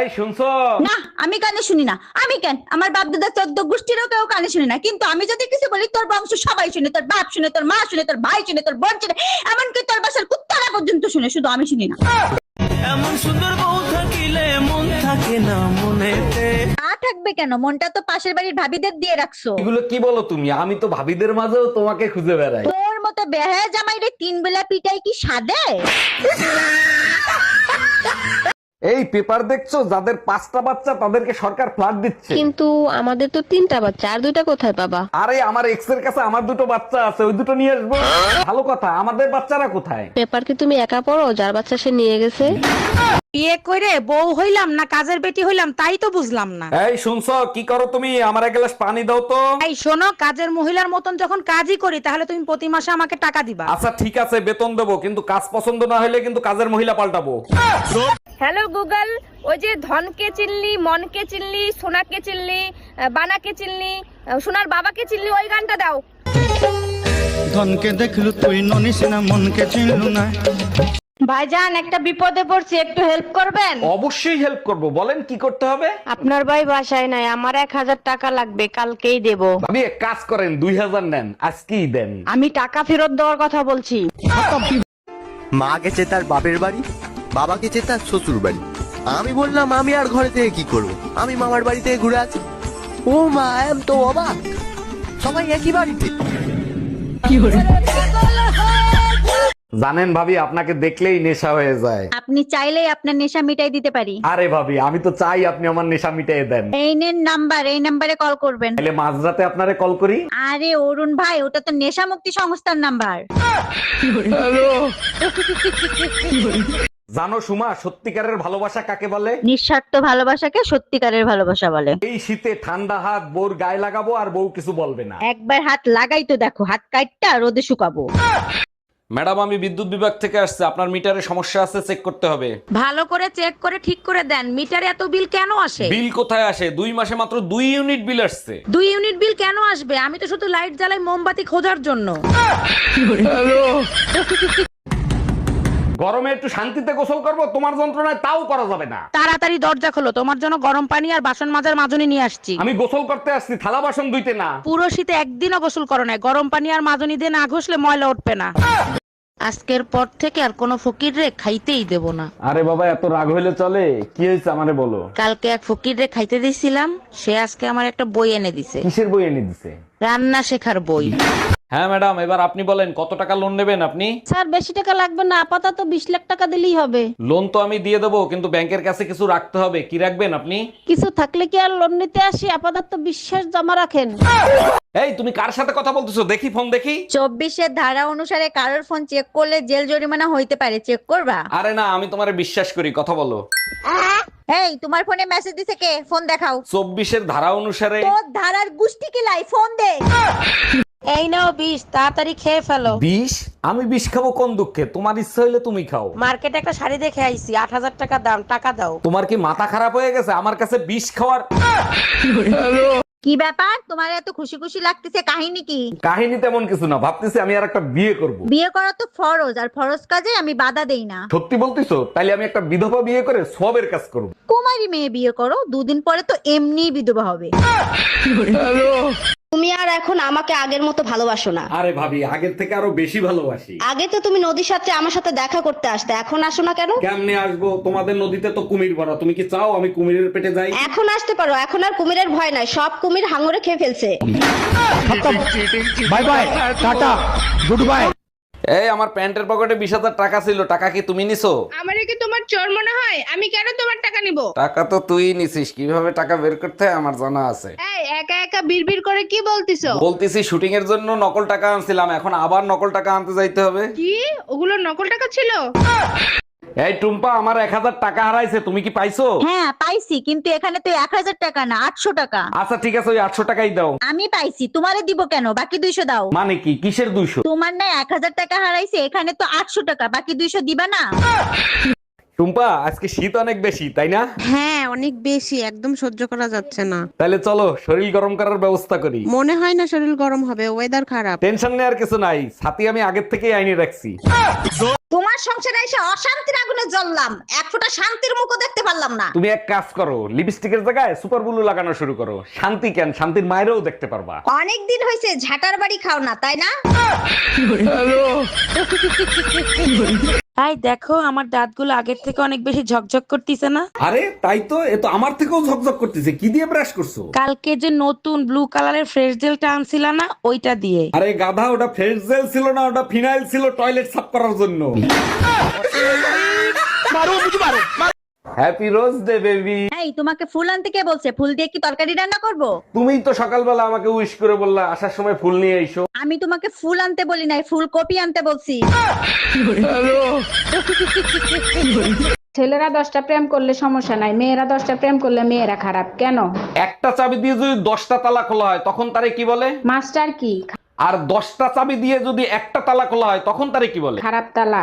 এই শুনছো? না আমি কানে শুনি না। আমি কেন? আমার বাপ দাদা চোদ্দ গোষ্ঠীরও কেউ কানে শুনি না। কিন্তু আমি যদি কিছু বলি তোর বংশ সবাই শুনে তোর বাপ শুনে তোর মা শুনে তোর ভাই শুনে তোর বোন শুনে এমনকি তোর বাসার কুত্তারা পর্যন্ত শুনে শুধু আমি শুনি না। এমন সুন্দর বউ থাকিলে মন থাকে না মনেতে। না থাকবে কেন? মনটা তো পাশের বাড়ির ভাবিদের দিয়ে রাখছো। এগুলো কি বলো তুমি? আমি তো ভাবিদের মাঝেও তোমাকে খুঁজে বেড়াই। তোর মতো বেহায়া জামাই রে তিন বেলা পিটাই কি সাদে? এই পেপার দেখছ? যাদের পাঁচটা বাচ্চা তাদেরকে সরকার ফ্ল্যাট দিচ্ছে। কিন্তু আমাদের তো তিনটা বাচ্চা আর দুইটা কোথায় পাবা? আরে আমার এক্সের কাছে আমার দুটো বাচ্চা আছে ওই দুটো নিয়ে আসব। ভালো কথা আমাদের বাচ্চারা কোথায়? পেপার কি তুমি একা পড়ো? যার বাচ্চা সে নিয়ে গেছে। বিয়ে করে বউ হইলাম না কাজের বেটি হইলাম তাই তো বুঝলাম না। এই শুনছো? কি করো তুমি? আমার এক গ্লাস পানি দাও তো। এই শোনো কাজের মহিলার মতন যখন কাজই করি তাহলে তুমি প্রতি মাসে আমাকে টাকা দিবা। আচ্ছা ঠিক আছে বেতন দেবো কিন্তু কাজ পছন্দ না হলে কিন্তু কাজের মহিলা পাল্টাবো। হ্যালো গুগল ওই যে ধনকে চিনলি মনকে চিনলি সোনাকে চিনলি বানাকে চিনলি সোনার বাবাকে চিনলি ওই গানটা দাও। ধনকে দেখলু তুই ননিস না মনকে চিনলু না। ভাইজান একটা বিপদে পড়ছি একটু হেল্প করবেন? অবশ্যই হেল্প করব। বলেন কি করতে হবে? আপনার ভাই বাসায় নাই আমার এক হাজার টাকা লাগবে কালকেই দেব। ভাবি এক কাজ করেন দুই হাজার নেন আজকেই দেন। আমি টাকা ফেরত দেওয়ার কথা বলছি। মা গেছে তার বাপের বাড়ি। বাবা গেছে তার শ্বশুর বাড়ি আমি বললাম আমি আর ঘরে থেকে কি করব? আমি মামার বাড়ি থেকে ঘুরে আছি। ও মা এম তো অবাক। সবাই একই বাড়িতে। জানেন ভাবি আপনাকে দেখলেই নেশা হয়ে যায়। আপনি চাইলেই আপনার নেশা মিটাই দিতে পারি। আরে ভাবি আমি তো চাই আপনি আমার নেশা মিটিয়ে দেন। এই নেন নাম্বার এই নাম্বারে কল করবেন। তাহলে মাঝরাতে আপনারে কল করি? আরে অরুণ ভাই ওটা তো নেশা মুক্তি সংস্থার নাম্বার। জানো সুমা সত্যিকারের ভালোবাসা কাকে বলে? নিঃস্বার্থ ভালোবাসাকে সত্যিকারের ভালোবাসা বলে। এই শীতে ঠান্ডা হাত বউর গায়ে লাগাবো আর বউ কিছু বলবে না। একবার হাত লাগাই তো দেখো হাত কাটটা রোদে শুকাবো। ম্যাডাম আমি বিদ্যুৎ বিভাগ থেকে আসছে। আপনার মিটারে সমস্যা আছে চেক করতে হবে। ভালো করে চেক করে ঠিক করে দেন। মিটারে এত বিল কেন আসে? বিল কোথায় আসে? দুই মাসে মাত্র দুই ইউনিট বিল আসছে। দুই ইউনিট বিল কেন আসবে? আমি তো শুধু লাইট জ্বালাই মোমবাতি খোঁজার জন্য। গরমে একটু শান্তিতে গোসল করব তোমার যন্ত্রণায় তাও করা যাবে না। তাড়াতাড়ি দরজা খোলো তোমার জন্য গরম পানি আর বাসন মাজার মাজনি নিয়ে আসছি। আমি গোসল করতে আসছি থালা বাসন ধুইতে না। পুরো শীতে একদিনও গোসল করো না গরম পানি আর মাজনি দিয়ে না ঘষলে ময়লা উঠবে না। আজকের পর থেকে আর কোনো ফকির রে খাইতেই দেব না। আরে বাবা এত রাগ হইলে চলে কি হয়েছে আমারে বলো? কালকে এক ফকির রে খাইতে দিছিলাম সে আজকে আমার একটা বই এনে দিছে। কিসের বই এনে দিছে? রান্না শেখার বই। হ্যাঁ ম্যাডাম এবার আপনি বলেন কত টাকা লোন নেবেন আপনি? স্যার বেশি টাকা লাগবে না আপাতত বিশ লাখ টাকা দিলেই হবে। লোন তো আমি দিয়ে দেবো কিন্তু ব্যাংকের কাছে কিছু রাখতে হবে কি রাখবেন আপনি? কিছু থাকলে কি আর লোন নিতে আসি? আপাতত বিশ্বাস জমা রাখেন। এই তুমি কার সাথে কথা বলতেছো? দেখি ফোন দেখি। চব্বিশের ধারা অনুসারে কারোর ফোন চেক করলে জেল জরিমানা হইতে পারে চেক করবা? আরে না আমি তোমারে বিশ্বাস করি কথা বলো। এই তোমার ফোনে মেসেজ দিছে কে? ফোন দেখাও। চব্বিশের ধারা অনুসারে তোর ধারার গুষ্টি কি লাই? ফোন দে। এই নাও বিষ তাড়াতাড়ি খেয়ে ফেলো। বিষ? আমি বিষ খাব কোন দুঃখে? তোমার ইচ্ছা হইলে তুমি খাও। মার্কেটে একটা শাড়ি দেখে আইছি আট হাজার টাকা দাম টাকা দাও। তোমার কি মাথা খারাপ হয়ে গেছে? আমার কাছে বিষ খাওয়ার কি ব্যাপার? তোমার এত খুশি খুশি লাগতেছে কাহিনী কি? কাহিনী তেমন কিছু না ভাবতেছি আমি আর একটা বিয়ে করব। বিয়ে করা তো ফরজ আর ফরজ কাজে আমি বাধা দেই না। সত্যি বলতেছো? তাইলে আমি একটা বিধবা বিয়ে করে সবের কাজ করব। কুমারী মেয়ে বিয়ে করো দুদিন পরে তো এমনিই বিধবা হবে। তুমি আর এখন আমাকে আগের মতো ভালোবাসো না। আরে ভাবি আগের থেকে আরও বেশি ভালোবাসি। আগে তো তুমি নদীর সাথে আমার সাথে দেখা করতে আসতে এখন আসো না কেন? কেমনে আসব? তোমাদের নদীতে তো কুমির ভরা তুমি কি চাও আমি কুমিরের পেটে যাই? এখন আসতে পারো এখন আর কুমিরের ভয় নাই সব কুমির হাঙরে খেয়ে ফেলছে। Bye bye tata good bye. এই আমার প্যান্টের পকেটে বিশ হাজার টাকা ছিল টাকা কি তুমি নিছো? আমারে কি তোমার চোর মনে হয়? আমি কেন তোমার টাকা নিব? টাকা তো তুই নিছিস কীভাবে টাকা বের করতে হয় আমার জানা আছে। একা বিড়বিড় করে কি বলতিছো? বলতেছি শুটিং এর জন্য নকল টাকা আনছিলাম এখন আবার নকল টাকা আনতে যাইতে হবে। কি? ওগুলো নকল টাকা ছিল? এই টুম্পা আমার এক হাজার টাকা হারাইছে তুমি কি পাইছো? হ্যাঁ পাইছি কিন্তু এখানে তো এক হাজার টাকা না আটশো টাকা। আচ্ছা ঠিক আছে ওই আটশো টাকাই দাও। আমি পাইছি তোমারে দিব কেন? বাকি দুইশো দাও। মানে কি? কিসের দুইশো? তোমার না এক হাজার টাকা হারাইছে এখানে তো আটশো টাকা বাকি দুইশো দিবা না? টুম্পা আজকে শীত অনেক বেশি তাই না? হ্যাঁ অনেক বেশি একদম সহ্য করা যাচ্ছে না। তাহলে চলো শরীর গরম করার ব্যবস্থা করি। মনে হয় না শরীর গরম হবে ওয়েদার খারাপ। টেনশন নেওয়ার কিছু নাই ছাতি আমি আগের থেকেই আইনে রাখছি। তোমার সংসারে এসে অশান্তির আগুনে জ্বললাম এক ফোঁটা শান্তির মুখও দেখতে পারলাম না। তুমি এক কাজ করো লিপস্টিকের জায়গায় সুপার ব্লু লাগানো শুরু করো। শান্তি কেন? শান্তির মায়েরও দেখতে পারবা। অনেক দিন হয়েছে ঝাটার বাড়ি খাও না তাই না? তাই দেখো আমার দাঁতগুলো আগের থেকে অনেক বেশি ঝকঝক করতেছে না? আরে তাই তো এ তো আমার থেকেও ঝকঝক করতেছে। কি দিয়ে ব্রাশ করছ? কালকে যে নতুন ব্লু কালারের ফ্রেশ জেলটা আনছিল না ওইটা দিয়ে। আরে গাধা ওটা ফ্রেশ জেল ছিল না ওটা ফিনাইল ছিল টয়লেট সাফ করার জন্য। হ্যাপি রোজ ডে বেবি এই তোমাকে ফুল আনতে কে বলছে? ফুল দিয়ে কি তরকারি রান্না করব? তুমিই তো সকালবেলা আমাকে উইশ করে বললা আসার সময় ফুল নিয়ে এসো আমি তোমাকে ফুল আনতে বলি নাই ফুল কপি আনতে বলছি। ছেলেরা দশটা প্রেম করলে সমস্যা নাই মেয়েরা দশটা প্রেম করলে মেয়েরা খারাপ কেন? একটা চাবি দিয়ে যদি দশটা তালা খোলা হয় তখন তারে কি বলে? মাস্টার কি? আর দশটা চাবি দিয়ে যদি একটা তালা খোলা হয় তখন তারে কি বলে? খারাপ তালা।